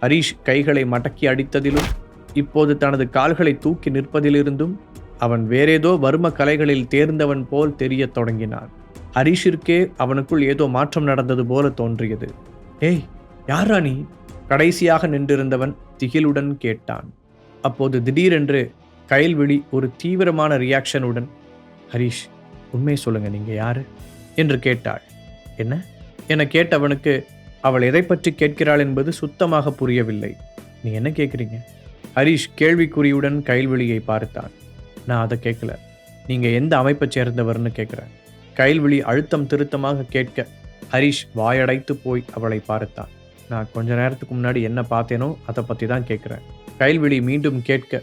ஹரீஷ் கைகளை மடக்கி அடித்ததிலும் இப்போது தனது கால்களை தூக்கி நிற்பதிலிருந்தும் அவன் வேறேதோ வர்ம கலைகளில் தேர்ந்தவன் போல் தெரியத் தொடங்கினான். ஹரீஷிற்கே அவனுக்குள் ஏதோ மாற்றம் நடந்தது போல தோன்றியது. ஏய் யாரா நீ? கடைசியாக நின்றிருந்தவன் திகிலுடன் கேட்டான். அப்போது திடீரென்று கயல்விழி ஒரு தீவிரமான ரியாக்ஷனுடன் ஹரீஷ் உண்மை சொல்லுங்க நீங்க யாரு? என்று கேட்டாள். என்ன? என கேட்டவனுக்கு அவள் எதை பற்றி கேட்கிறாள் என்பது சுத்தமாக புரியவில்லை. நீ என்ன கேட்குறீங்க? ஹரீஷ் கேள்விக்குறியுடன் கைல்வெளியை பார்த்தான். நான் அதை கேட்கல. நீங்கள் எந்த அமைப்பை சேர்ந்தவர்னு கேட்குறேன். கைல்வெளி அழுத்தம் திருத்தமாக கேட்க ஹரீஷ் வாயடைத்து போய் அவளை பார்த்தான். நான் கொஞ்ச நேரத்துக்கு முன்னாடி என்ன பார்த்தேனோ அதை பற்றி தான் கேட்குறேன். கைல்வெளி மீண்டும் கேட்க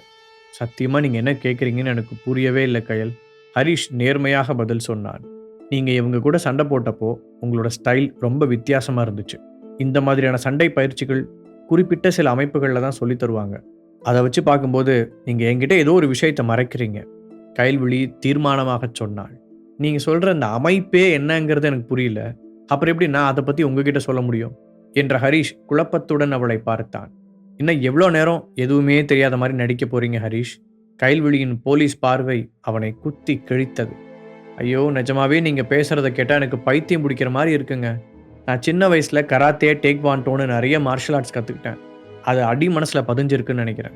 சத்தியமாக நீங்கள் என்ன கேட்குறீங்கன்னு எனக்கு புரியவே இல்லை கயல். ஹரிஷ் நேர்மையாக பதில் சொன்னான். நீங்கள் இவங்க கூட சண்டை போட்டப்போ உங்களோட ஸ்டைல் ரொம்ப வித்தியாசமாக இருந்துச்சு. இந்த மாதிரியான சண்டை பயிற்சிகள் குறிப்பிட்ட சில அமைப்புகளில் தான் சொல்லி தருவாங்க. அதை வச்சு பார்க்கும்போது நீங்கள் என்கிட்ட ஏதோ ஒரு விஷயத்தை மறைக்கிறீங்க. கைல்விழி தீர்மானமாக சொன்னாள். நீங்கள் சொல்கிற அந்த அமைப்பே என்னங்கிறது எனக்கு புரியல. அப்புறம் எப்படி நான் அதை பற்றி உங்ககிட்ட சொல்ல முடியும்? என்ற ஹரிஷ் குழப்பத்துடன் அவளை பார்த்தான். இன்னும் எவ்வளோ நேரம் எதுவுமே தெரியாத மாதிரி நடிக்க போறீங்க ஹரிஷ்? கைல்விழியின் போலீஸ் பார்வை அவனை குத்தி கிழித்தது. ஐயோ நிஜமாவே நீங்கள் பேசுகிறத கேட்டால் எனக்கு பைத்தியம் பிடிக்கிற மாதிரி இருக்குங்க. நான் சின்ன வயசில் கராத்தே டேக் வான்டோன்னு நிறைய மார்ஷல் ஆர்ட்ஸ் கற்றுக்கிட்டேன் அது அடி மனசில் பதிஞ்சிருக்குன்னு நினைக்கிறேன்.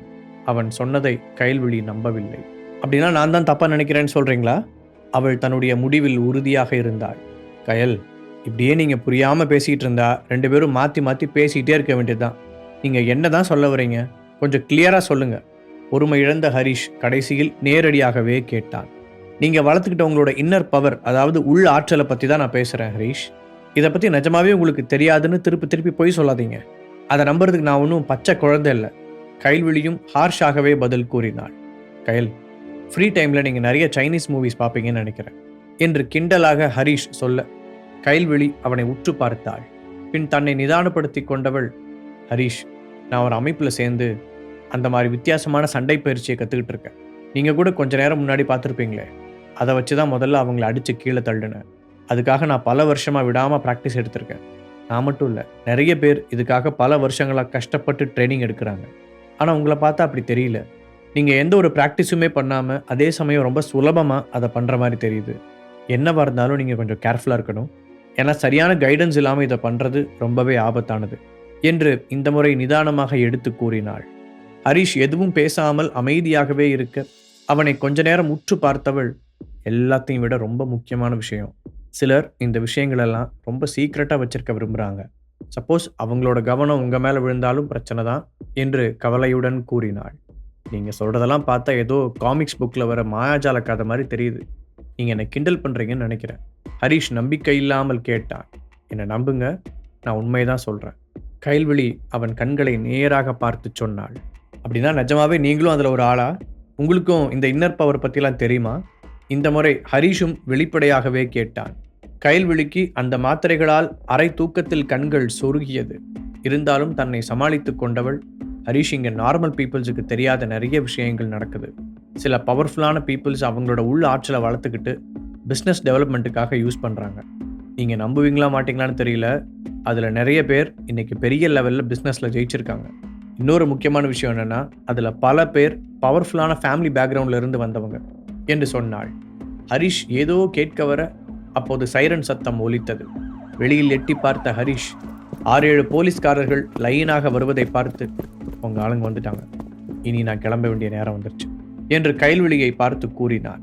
அவன் சொன்னதை கைல்விழி நம்பவில்லை. அப்படின்னா நான் தான் தப்பாக நினைக்கிறேன்னு சொல்கிறீங்களா அவள் தன்னுடைய முடிவில் உறுதியாக இருந்தாள். கயல் இப்படியே நீங்கள் புரியாமல் பேசிகிட்டு இருந்தா ரெண்டு பேரும் மாற்றி மாற்றி பேசிக்கிட்டே இருக்க வேண்டியதுதான். நீங்கள் என்ன தான் சொல்ல வரீங்க? கொஞ்சம் கிளியராக சொல்லுங்கள் பொறுமை இழந்த ஹரிஷ் கடைசியில் நேரடியாகவே கேட்டான். நீங்கள் வளர்த்துக்கிட்ட உங்களோட இன்னர் பவர் அதாவது உள் ஆற்றலை பற்றி தான் நான் பேசுகிறேன் ஹரிஷ். இதை பற்றி நிஜமாவே உங்களுக்கு தெரியாதுன்னு திருப்பி திருப்பி போய் சொல்லாதீங்க. அதை நம்புறதுக்கு நான் ஒன்றும் பச்சை குழந்தை இல்லை. கைல்விழியும் ஹார்ஷாகவே பதில் கூறினாள். கயல் ஃப்ரீ டைமில் நீங்கள் நிறைய சைனீஸ் மூவிஸ் பார்ப்பீங்கன்னு நினைக்கிறேன். என்று கிண்டலாக ஹரிஷ் சொல்ல கைல்விழி அவனை உற்று பார்த்தாள். பின் தன்னை நிதானப்படுத்தி கொண்டவள் ஹரிஷ் நான் ஒரு அமைப்பில் சேர்ந்து அந்த மாதிரி வித்தியாசமான சண்டை பயிற்சியை கற்றுக்கிட்டு இருக்கேன். நீங்கள் கூட கொஞ்ச நேரம் முன்னாடி பார்த்துருப்பீங்களே. அதை வச்சு தான் முதல்ல அவங்கள அடித்து கீழே தள்ளுனேன். அதுக்காக நான் பல வருஷமாக விடாமல் ப்ராக்டிஸ் எடுத்திருக்கேன். நான் மட்டும் இல்லை நிறைய பேர் இதுக்காக பல வருஷங்களாக கஷ்டப்பட்டு ட்ரைனிங் எடுக்கிறாங்க. ஆனால் உங்களை பார்த்தா அப்படி தெரியல. நீங்கள் எந்த ஒரு ப்ராக்டிஸுமே பண்ணாமல் அதே சமயம் ரொம்ப சுலபமாக அதை பண்ணுற மாதிரி தெரியுது. என்னவாக இருந்தாலும் நீங்கள் கொஞ்சம் கேர்ஃபுல்லாக இருக்கணும். ஏன்னா சரியான கைடன்ஸ் இல்லாமல் இதை பண்ணுறது ரொம்பவே ஆபத்தானது. என்று இந்த முறை நிதானமாக எடுத்து கூறினாள். ஹரிஷ் எதுவும் பேசாமல் அமைதியாகவே இருக்க அவனை கொஞ்ச நேரம் உற்று பார்த்தவள் எல்லாத்தையும் விட ரொம்ப முக்கியமான விஷயம். சிலர் இந்த விஷயங்களெல்லாம் ரொம்ப சீக்ரெட்டாக வச்சிருக்க விரும்புகிறாங்க சப்போஸ் அவங்களோட கவனம் உங்கள் மேலே விழுந்தாலும் பிரச்சனை தான் என்று கவலையுடன் கூறினாள். நீங்கள் சொல்கிறதெல்லாம் பார்த்தா ஏதோ காமிக்ஸ் புக்கில் வர மாயாஜால கதை மாதிரி தெரியுது. நீங்கள் என்னை கிண்டல் பண்ணுறீங்கன்னு நினைக்கிறேன். ஹரிஷ் நம்பிக்கை இல்லாமல் கேட்டான். என்னை நம்புங்க நான் உண்மையை தான் சொல்கிறேன் கைல்விழி அவன் கண்களை நேராக பார்த்து சொன்னாள். அப்படின்னா நிஜமாவே நீங்களும் அதில் ஒரு ஆளா? உங்களுக்கும் இந்த இன்னர் பவர் பற்றிலாம் தெரியுமா? இந்த முறை ஹரீஷும் வெளிப்படையாகவே கேட்டான். கைல்விழிக்கு அந்த மாத்திரைகளால் அரை தூக்கத்தில் கண்கள் சொருகியது. இருந்தாலும் தன்னை சமாளித்து கொண்டவள் ஹரீஷ் இங்கே நார்மல் பீப்புள்ஸுக்கு தெரியாத நிறைய விஷயங்கள் நடக்குது. சில பவர்ஃபுல்லான பீப்புள்ஸ் அவங்களோட உள் ஆற்றலை வளர்த்துக்கிட்டு பிஸ்னஸ் டெவலப்மெண்ட்டுக்காக யூஸ் பண்ணுறாங்க நீங்கள் நம்புவீங்களா மாட்டீங்களான்னு தெரியல. அதில் நிறைய பேர் இன்னைக்கு பெரிய லெவலில் பிஸ்னஸில் ஜெயிச்சிருக்காங்க. இன்னொரு முக்கியமான விஷயம் என்னென்னா அதில் பல பேர் பவர்ஃபுல்லான ஃபேமிலி பேக்ரவுண்டில் இருந்து வந்தவங்க. என்று சொன்னாள். ஹரிஷ் ஏதோ கேட்க வர அப்போது சைரன் சத்தம் ஒலித்தது. வெளியில் எட்டி பார்த்த ஹரிஷ் ஆறு ஏழு போலீஸ்காரர்கள் லைனாக வருவதை பார்த்து உங்க ஆளுங்க வந்துட்டாங்க. இனி நான் கிளம்ப வேண்டிய நேரம் வந்துருச்சு என்று கைல்வெளியை பார்த்து கூறினார்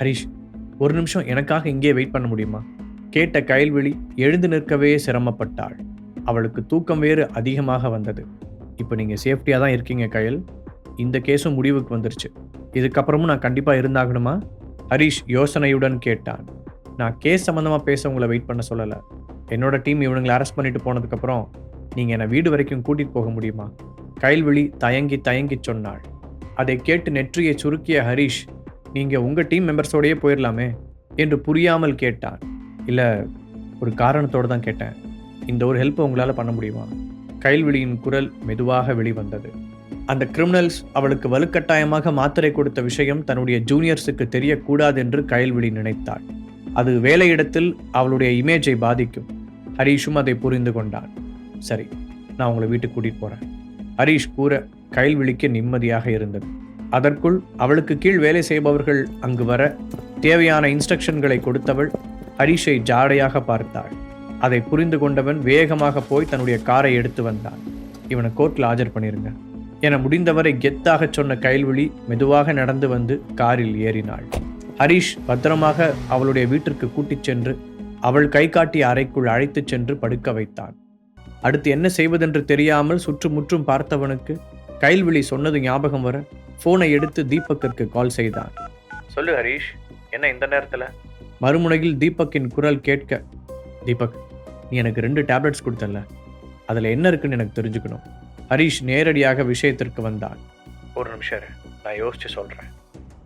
ஹரிஷ் ஒரு நிமிஷம் எனக்காக இங்கே வெயிட் பண்ண முடியுமா? கேட்ட கைல்வெளி எழுந்து நிற்கவே சிரமப்பட்டாள். அவளுக்கு தூக்கம் வேறு அதிகமாக வந்தது. இப்போ நீங்கள் சேஃப்டியாக தான் இருக்கீங்க கையல் இந்த கேஸும் முடிவுக்கு வந்துருச்சு. இதுக்கப்புறமும் நான் கண்டிப்பாக இருந்தாகணுமா? ஹரிஷ் யோசனையுடன் கேட்டான். நான் கேஸ் சம்மந்தமாக பேச உங்களை வெயிட் பண்ண சொல்லலை. என்னோட டீம் இவனுங்களை அரெஸ்ட் பண்ணிட்டு போனதுக்கப்புறம் நீங்கள் என்னை வீடு வரைக்கும் கூட்டிகிட்டு போக முடியுமா? கைல்வெளி தயங்கி தயங்கி சொன்னாள். அதை கேட்டு நெற்றியை சுருக்கிய ஹரிஷ் நீங்கள் உங்கள் டீம் மெம்பர்ஸோடையே போயிடலாமே என்று புரியாமல் கேட்டான். இல்லை ஒரு காரணத்தோடு தான் கேட்டேன். இந்த ஒரு ஹெல்ப்பை உங்களால் பண்ண முடியுமா? கைல்வெளியின் குரல் மெதுவாக வெளிவந்தது. அந்த கிரிமினல்ஸ் அவளுக்கு வலுக்கட்டாயமாக மாத்திரை கொடுத்த விஷயம் தன்னுடைய ஜூனியர்ஸுக்கு தெரியக்கூடாது என்று கயல்விழி நினைத்தாள். அது வேலையிடத்தில் அவளுடைய இமேஜை பாதிக்கும். ஹரீஷும் அதை புரிந்து கொண்டான் சரி நான் உங்களை வீட்டுக்கு கூட்டிகிட்டு போகிறேன் ஹரீஷ் கூற கயல்விழிக்கு நிம்மதியாக இருந்தது. அதற்குள் அவளுக்கு கீழ் வேலை செய்பவர்கள் அங்கு வர தேவையான இன்ஸ்ட்ரக்ஷன்களை கொடுத்தவள் ஹரீஷை ஜாடையாக பார்த்தாள். அதை புரிந்து கொண்டவன் வேகமாக போய் தன்னுடைய காரை எடுத்து வந்தான். இவனை கோர்ட்டில் ஆஜர் பண்ணிருங்க. என முடிந்தவரை கெத்தாக சொன்ன கைல்விழி மெதுவாக நடந்து வந்து காரில் ஏறினாள். ஹரீஷ் பத்திரமாக அவளுடைய வீட்டிற்கு கூட்டிச் சென்று அவள் கை காட்டிய அறைக்குள் அழைத்துச் சென்று படுக்க வைத்தான். அடுத்து என்ன செய்வதென்று தெரியாமல் சுற்றுமுற்றும் பார்த்தவனுக்கு கைல்விழி சொன்னது ஞாபகம் வர ஃபோனை எடுத்து தீபக்கிற்கு கால் செய்தான். சொல்லு ஹரீஷ் என்ன இந்த நேரத்தில்? மறுமுனையில் தீபக்கின் குரல் கேட்க தீபக் நீ எனக்கு ரெண்டு டேப்லெட்ஸ் கொடுத்தல அதில் என்ன இருக்குன்னு எனக்கு தெரிஞ்சுக்கணும். ஹரீஷ் நேரடியாக விஷயத்திற்கு வந்தான். ஒரு நிமிஷம் நான் யோசிச்சு சொல்கிறேன்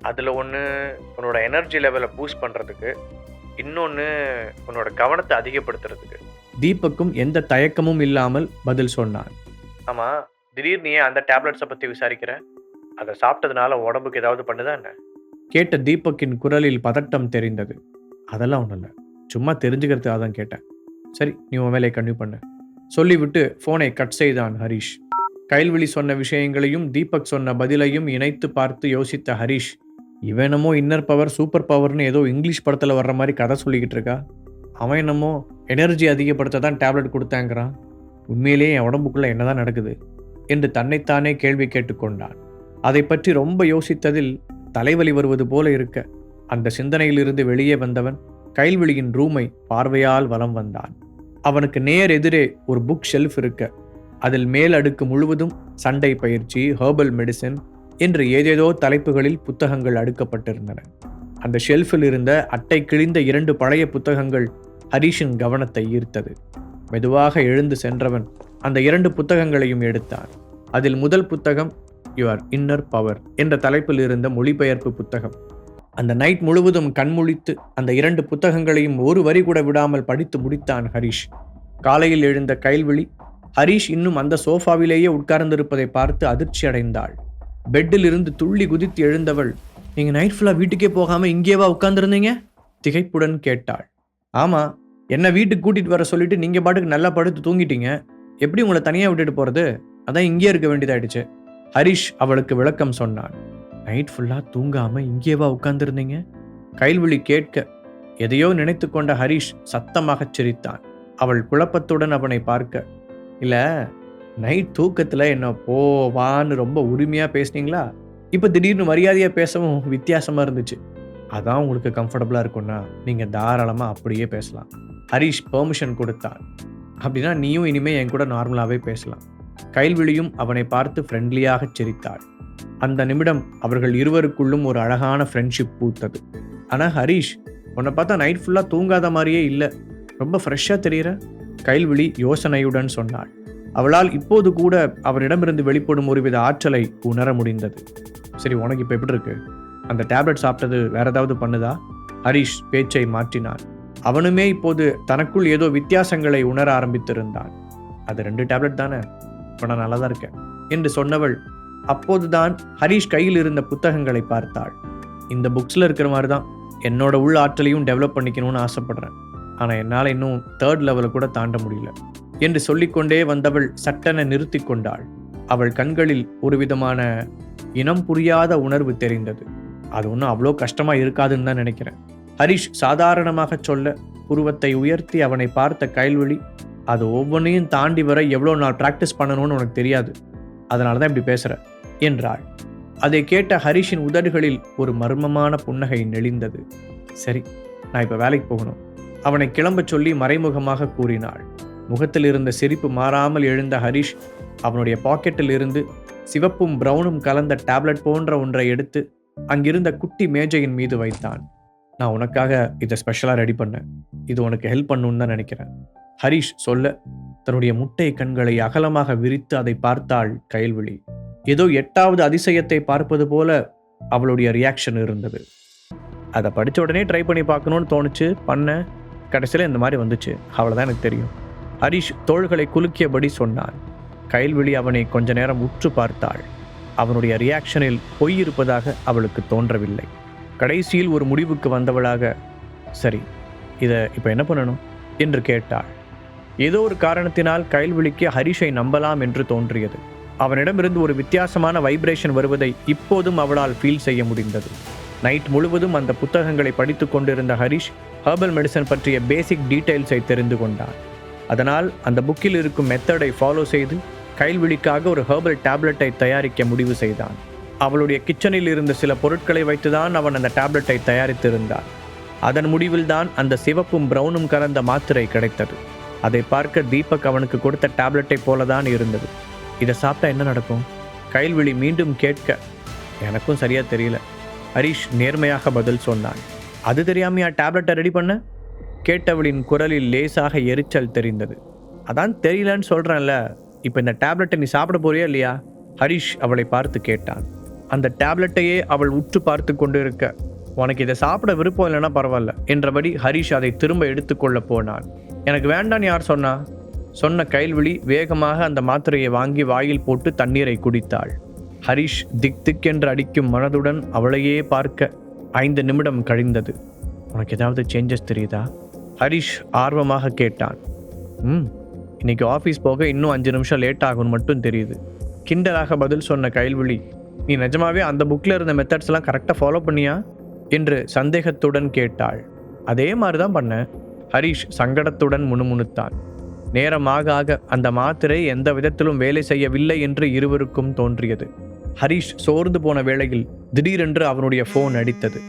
அதில் ஒன்று உன்னோட எனர்ஜி லெவலை பூஸ்ட் பண்ணுறதுக்கு இன்னொன்று உன்னோட கவனத்தை அதிகப்படுத்துறதுக்கு. தீபக்கும் எந்த தயக்கமும் இல்லாமல் பதில் சொன்னான். ஆமாம் திடீர்னு ஏன் அந்த டேப்லெட்ஸை பற்றி விசாரிக்கிற? அதை சாப்பிட்டதுனால உடம்புக்கு ஏதாவது பண்ணுதா என்ன? கேட்ட தீபக்கின் குரலில் பதட்டம் தெரிந்தது. அதெல்லாம் ஒன்றும் இல்லை. சும்மா தெரிஞ்சுக்கிறதுக்காக தான் கேட்டேன். சரி நீ உன் வேலையை கன்டினியூ பண்ணு. சொல்லிவிட்டு ஃபோனை கட் செய்தான் ஹரீஷ். கைல்விழி சொன்ன விஷயங்களையும் தீபக் சொன்ன பதிலையும் இணைத்து பார்த்து யோசித்த ஹரீஷ் இவனமோ இன்னர் பவர் சூப்பர் பவர்னு ஏதோ இங்கிலீஷ் படத்தில் வர்ற மாதிரி கதை சொல்லிக்கிட்டு இருக்கா? அவன் என்னமோ எனர்ஜி அதிகப்படுத்த தான் டேப்லெட் கொடுத்தாங்கிறான். உண்மையிலேயே என் உடம்புக்குள்ளே என்னதான் நடக்குது? என்று தன்னைத்தானே கேள்வி கேட்டுக்கொண்டான் அதை பற்றி ரொம்ப யோசித்ததில் தலைவலி வருவது போல இருக்க அந்த சிந்தனையிலிருந்து வெளியே வந்தவன் கைல்விழியின் ரூமை பார்வையால் வலம் வந்தான். அவனுக்கு நேர் எதிரே ஒரு புக் ஷெல்ஃப் இருக்க. அதில் மேல் அடுக்கு முழுவதும் சண்டை பயிற்சி ஹெர்பல் மெடிசின் என்று ஏதேதோ தலைப்புகளில் புத்தகங்கள் அடுக்கப்பட்டிருந்தன. அந்த ஷெல்ஃபில் இருந்த அட்டை கிழிந்த இரண்டு பழைய புத்தகங்கள் ஹரீஷின் கவனத்தை ஈர்த்தது. மெதுவாக எழுந்து சென்றவன் அந்த இரண்டு புத்தகங்களையும் எடுத்தான். அதில் முதல் புத்தகம் யுவர் இன்னர் பவர் என்ற தலைப்பில் இருந்த மொழிபெயர்ப்பு புத்தகம். அந்த நைட் முழுவதும் கண்முழித்து அந்த இரண்டு புத்தகங்களையும் ஒரு வரி கூட விடாமல் படித்து முடித்தான் ஹரீஷ். காலையில் எழுந்த கைல்விழி ஹரீஷ் இன்னும் அந்த சோஃபாவிலேயே உட்கார்ந்திருப்பதை பார்த்து அதிர்ச்சி அடைந்தாள். பெட்டில் இருந்து துள்ளி குதித்து எழுந்தவள் நீங்கள் நைட் ஃபுல்லாக வீட்டுக்கே போகாமல் இங்கேவா உட்கார்ந்துருந்தீங்க? திகைப்புடன் கேட்டாள். ஆமாம் என்ன வீட்டுக்கு கூட்டிகிட்டு வர சொல்லிட்டு நீங்கள் பாட்டுக்கு நல்லா படுத்து தூங்கிட்டீங்க. எப்படி உங்களை தனியாக விட்டுட்டு போகிறது அதான் இங்கேயே இருக்க வேண்டியதாயிடுச்சு. ஹரிஷ் அவளுக்கு விளக்கம் சொன்னான். நைட் ஃபுல்லாக தூங்காமல் இங்கேவா உட்கார்ந்துருந்தீங்க? கைல்விழி கேட்க எதையோ நினைத்து கொண்ட ஹரிஷ் சத்தமாகச் சிரித்தான். அவள் குழப்பத்துடன் அவனை பார்க்க இல்லை நைட் தூக்கத்தில் என்ன போவான்னு ரொம்ப உரிமையாக பேசுனீங்களா? இப்போ திடீர்னு மரியாதையாக பேசவும் வித்தியாசமாக இருந்துச்சு. அதான் உங்களுக்கு கம்ஃபர்டபுளாக இருக்கும்னா நீங்கள் தாராளமாக அப்படியே பேசலாம். ஹரிஷ் பெர்மிஷன் கொடுத்தான். அப்படின்னா நீயும் இனிமேல் என் கூட நார்மலாகவே பேசலாம். கைல்விழியும் அவனை பார்த்து ஃப்ரெண்ட்லியாக சிரித்தாள். அந்த நிமிடம் அவர்கள் இருவருக்குள்ளும் ஒரு அழகான ஃப்ரெண்ட்ஷிப் பூத்தது. ஆனால் ஹரீஷ் உன்னை பார்த்தா நைட் ஃபுல்லாக தூங்காத மாதிரியே இல்லை. ரொம்ப ஃப்ரெஷ்ஷாக தெரியுற? கைல்விழி யோசனையுடன் சொன்னாள். அவளால் இப்போது கூட அவனிடமிருந்து வெளிப்படும் ஒருவித ஆற்றலை உணர முடிந்தது. சரி உனக்கு இப்போ எப்படி இருக்கு? அந்த டேப்லெட் சாப்பிட்டது வேற ஏதாவது பண்ணுதா? ஹரீஷ் பேச்சை மாற்றினான். அவனுமே இப்போது தனக்குள் ஏதோ வித்தியாசங்களை உணர ஆரம்பித்திருந்தான். அது ரெண்டு டேப்லெட் தானே? இப்போ நான் நல்லா தான் இருக்கேன் என்று சொன்னவள் அப்போதுதான் ஹரீஷ் கையில் இருந்த புத்தகங்களை பார்த்தாள். இந்த புக்ஸில் இருக்கிற மாதிரி தான் என்னோட உள் ஆற்றலையும் டெவலப் பண்ணிக்கணும்னு ஆசைப்படுறேன். ஆனால் என்னால் இன்னும் தேர்ட் லெவலை கூட தாண்ட முடியல என்று சொல்லிக்கொண்டே வந்தவள் சட்டென நிறுத்தி கொண்டாள். அவள் கண்களில் ஒரு விதமான இனம் புரியாத உணர்வு தெரிந்தது. அது ஒன்றும் அவ்வளோ கஷ்டமாக இருக்காதுன்னு தான் நினைக்கிறேன். ஹரிஷ் சாதாரணமாக சொல்ல புருவத்தை உயர்த்தி அவனை பார்த்த கைல்வழி அது ஒவ்வொன்றையும் தாண்டி வர எவ்வளோ நாள் ப்ராக்டிஸ் பண்ணணும்னு உனக்கு தெரியாது. அதனால தான் இப்படி பேசுகிற என்றாள். அதை கேட்ட ஹரிஷின் உதடுகளில் ஒரு மர்மமான புன்னகை நெளிந்தது. சரி நான் இப்போ வேலைக்கு போகணும். அவனை கிளம்பச் சொல்லி மறைமுகமாக கூறினாள். முகத்தில் இருந்த சிரிப்பு மாறாமல் எழுந்த ஹரிஷ் அவனுடைய பாக்கெட்டில் இருந்து சிவப்பும் பிரவுனும் கலந்த டேப்லெட் போன்ற ஒன்றை எடுத்து அங்கிருந்த குட்டி மேஜையின் மீது வைத்தான். நான் உனக்காக இதை ஸ்பெஷலாக ரெடி பண்ணேன். இது உனக்கு ஹெல்ப் பண்ணுன்னு தான் நினைக்கிறேன். ஹரிஷ் சொல்ல தன்னுடைய முட்டை கண்களை அகலமாக விரித்து அதை பார்த்தாள் கயல்விழி. ஏதோ எட்டாவது அதிசயத்தை பார்ப்பது போல அவளுடைய ரியாக்ஷன் இருந்தது. அதை படித்த உடனே ட்ரை பண்ணி பார்க்கணும்னு தோணுச்சு பண்ண. கடைசியில் இந்த மாதிரி வந்துச்சு. அவ்வளோதான் எனக்கு தெரியும். ஹரிஷ் தோள்களை குலுக்கியபடி சொன்னான் கயல்விழி அவனை கொஞ்ச நேரம் உற்று பார்த்தாள். அவனுடைய ரியாக்ஷனில் பொய் இருப்பதாக அவளுக்கு தோன்றவில்லை. கடைசியில் ஒரு முடிவுக்கு வந்தவளாக சரி இதை இப்போ என்ன பண்ணணும்? என்று கேட்டாள். ஏதோ ஒரு காரணத்தினால் கைல்விழிக்கு ஹரிஷை நம்பலாம் என்று தோன்றியது. அவனிடமிருந்து ஒரு வித்தியாசமான வைப்ரேஷன் வருவதை இப்போதும் அவளால் ஃபீல் செய்ய முடிந்தது. நைட் முழுவதும் அந்த புத்தகங்களை படித்து கொண்டிருந்த ஹரிஷ் ஹெர்பல் மெடிசன் பற்றிய பேசிக் டீடைல்ஸை தெரிந்து கொண்டான். அதனால் அந்த புக்கில் இருக்கும் மெத்தடை ஃபாலோ செய்து கைல்விழிக்காக ஒரு ஹர்பல் டேப்லெட்டை தயாரிக்க முடிவு செய்தான். அவளுடைய கிச்சனில் இருந்த சில பொருட்களை வைத்துதான் அவன் அந்த டேப்லெட்டை தயாரித்திருந்தான். அதன் முடிவில்தான் அந்த சிவப்பும் பிரவுனும் கலந்த மாத்திரை கிடைத்தது. அதை பார்க்க தீபக் அவனுக்கு கொடுத்த டேப்லெட்டை போல தான் இருந்தது. இதை சாப்பிட்டா என்ன நடக்கும்? கைல்விழி மீண்டும் கேட்க எனக்கும் சரியாக தெரியல. ஹரிஷ் நேர்மையாக பதில் சொன்னான். அது தெரியாமையா டேப்லெட்டை ரெடி பண்ண? கேட்டவளின் குரலில் லேசாக எரிச்சல் தெரிந்தது. அதான் தெரியலன்னு சொல்கிறேன்ல இப்போ இந்த டேப்லெட்டை நீ சாப்பிட போறியா இல்லையா? ஹரிஷ் அவளை பார்த்து கேட்டான். அந்த டேப்லெட்டையே அவள் உற்று பார்த்து கொண்டிருக்க உனக்கு இதை சாப்பிட விருப்பம் இல்லைன்னா பரவாயில்ல என்றபடி ஹரிஷ் அதை திரும்ப எடுத்துக்கொள்ள போனான். எனக்கு வேண்டான்னு யார் சொன்னா? சொன்ன கைல்விழி வேகமாக அந்த மாத்திரையை வாங்கி வாயில் போட்டு தண்ணீரை குடித்தாள். ஹரிஷ் திக் திக் என்று அடிக்கும் மனதுடன் அவளையே பார்க்க ஐந்து நிமிடம் கழிந்தது. உனக்கு ஏதாவது சேஞ்சஸ் தெரியுதா? ஹரிஷ் ஆர்வமாக கேட்டான். ம் இன்னைக்கு ஆஃபீஸ் போக இன்னும் அஞ்சு நிமிஷம் லேட் ஆகும்னு மட்டும் தெரியுது. கிண்டலாக பதில் சொன்ன கைல்விழி நீ நிஜமாவே அந்த புக்கில் இருந்த மெத்தட்ஸ்லாம் கரெக்டாக ஃபாலோ பண்ணியா? என்று சந்தேகத்துடன் கேட்டாள். அதே மாதிரி தான் பண்ணேன். ஹரிஷ் சங்கடத்துடன் முணுமுணுத்தான். நேரமாக ஆக அந்த மாத்திரை எந்த விதத்திலும் வேலை செய்யவில்லை என்று இருவருக்கும் தோன்றியது. ஹரிஷ் சோர்ந்து போன வேளையில் திடீரென்று அவனுடைய ஃபோன் அடித்தது.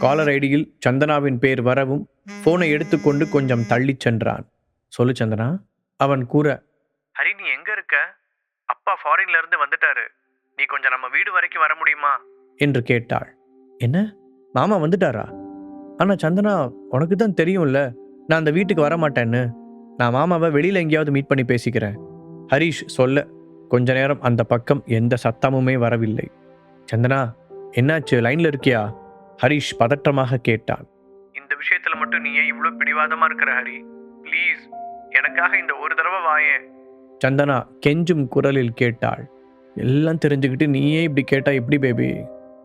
காலர் ஐடியில் சந்தனாவின் பேர் வரவும் ஃபோனை எடுத்துக்கொண்டு கொஞ்சம் தள்ளிச் சென்றான். சொல்லு சந்தனா அவன் கூற ஹரி நீ எங்க இருக்க? அப்பா ஃபாரின்ல இருந்து வந்துட்டாரு. நீ கொஞ்சம் நம்ம வீடு வரைக்கும் வர முடியுமா? என்று கேட்டாள். என்ன? மாமா வந்துட்டாரா? ஆனா சந்தனா உனக்கு தான் தெரியும்ல நான் அந்த வீட்டுக்கு வர மாட்டேன்னு நான் மாமாவை வெளியில எங்கேயாவது மீட் பண்ணி பேசிக்கிறேன். ஹரிஷ் சொல்ல. கொஞ்ச நேரம் அந்த பக்கம் எந்த சத்தமுமே வரவில்லை. சந்தனா என்னாச்சு? லைன்ல இருக்கியா? ஹரிஷ் பதற்றமாக கேட்டான். இந்த விஷயத்துல மட்டும் நீ ஏன் இவ்வளவு பிடிவாதமா இருக்கிற ஹரி. ப்ளீஸ் எனக்காக இந்த ஒரு தடவை வாயேன் சந்தனா கெஞ்சும் குரலில் கேட்டாள். எல்லாம் தெரிஞ்சுக்கிட்டு நீயே இப்படி கேட்டா எப்படி பேபி?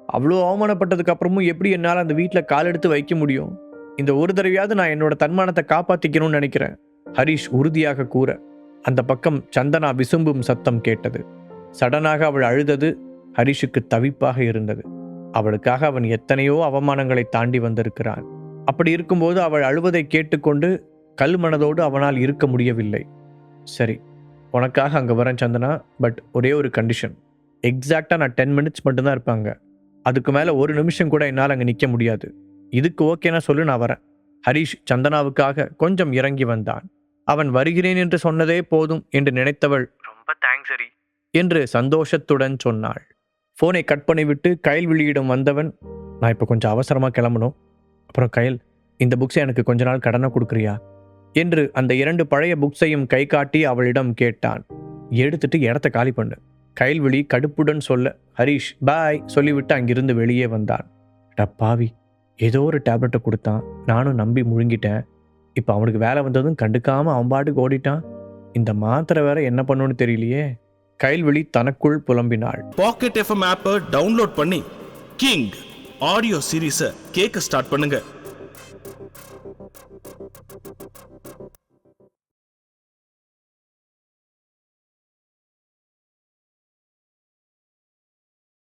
அவ்வளோ அவமானப்பட்டதுக்கு அப்புறமும் எப்படி என்னால் அந்த வீட்டில் கால் எடுத்து வைக்க முடியும்? இந்த ஒரு தடவையாவது நான் என்னோட தன்மானத்தை காப்பாற்றிக்கணும்னு நினைக்கிறேன் ஹரிஷ் உறுதியாக கூற. அந்த பக்கம் சந்தனா விசும்பும் சத்தம் கேட்டது. சடனாக அவள் அழுதது ஹரிஷுக்கு தவிப்பாக இருந்தது. அவளுக்காக அவன் எத்தனையோ அவமானங்களை தாண்டி வந்திருக்கிறான். அப்படி இருக்கும்போது அவள் அழுவதை கேட்டுக்கொண்டு கல் மனதோடு அவனால் இருக்க முடியவில்லை. சரி உனக்காக அங்கே வரேன் சந்தனா பட் ஒரே ஒரு கண்டிஷன் எக்ஸாக்டாக நான் டென் மினிட்ஸ் மட்டும்தான் இருப்பாங்க அதுக்கு மேலே ஒரு நிமிஷம் கூட என்னால் அங்கே நிற்க முடியாது. இதுக்கு ஓகேனா சொல்லு நான் வரேன். ஹரிஷ் சந்தனாவுக்காக கொஞ்சம் இறங்கி வந்தான். அவன் வருகிறேன் என்று சொன்னதே போதும் என்று நினைத்தவள் ரொம்ப தேங்க்ஸ் ஹரி என்று சந்தோஷத்துடன் சொன்னாள். ஃபோனை கட் பண்ணிவிட்டு கயல்விழியிடம் வந்தவன் நான் இப்போ கொஞ்சம் அவசரமாக கிளம்பணும். அப்புறம் கயல் இந்த புக்ஸை எனக்கு கொஞ்ச நாள் கடனை கொடுக்குறியா? என்று அந்த இரண்டு பழைய புக்ஸையும் கை காட்டி அவளிடம் கேட்டான். எடுத்துட்டு இடத்த காலி பண்ணு. கைல்வெளி கடுப்புடன் சொல்ல ஹரிஷ் பாய் சொல்லிவிட்டு அங்கிருந்து வெளியே வந்தான். டப்பாவி பாவி ஏதோ ஒரு டேப்லெட்டை கொடுத்தான். நானும் நம்பி முழுங்கிட்டேன். இப்போ அவனுக்கு வேலை வந்ததும் கண்டுக்காமல் அவன் பாட்டுக்கு ஓடிட்டான். இந்த மாத்திரை வேற என்ன பண்ணுன்னு தெரியலையே. கைல்வெளி தனக்குள் புலம்பினாள். பாக்கெட் எஃப்எம் ஆப்பை டவுன்லோட் பண்ணி கிங் ஆடியோ சீரீஸை கேட்க ஸ்டார்ட் பண்ணுங்கள்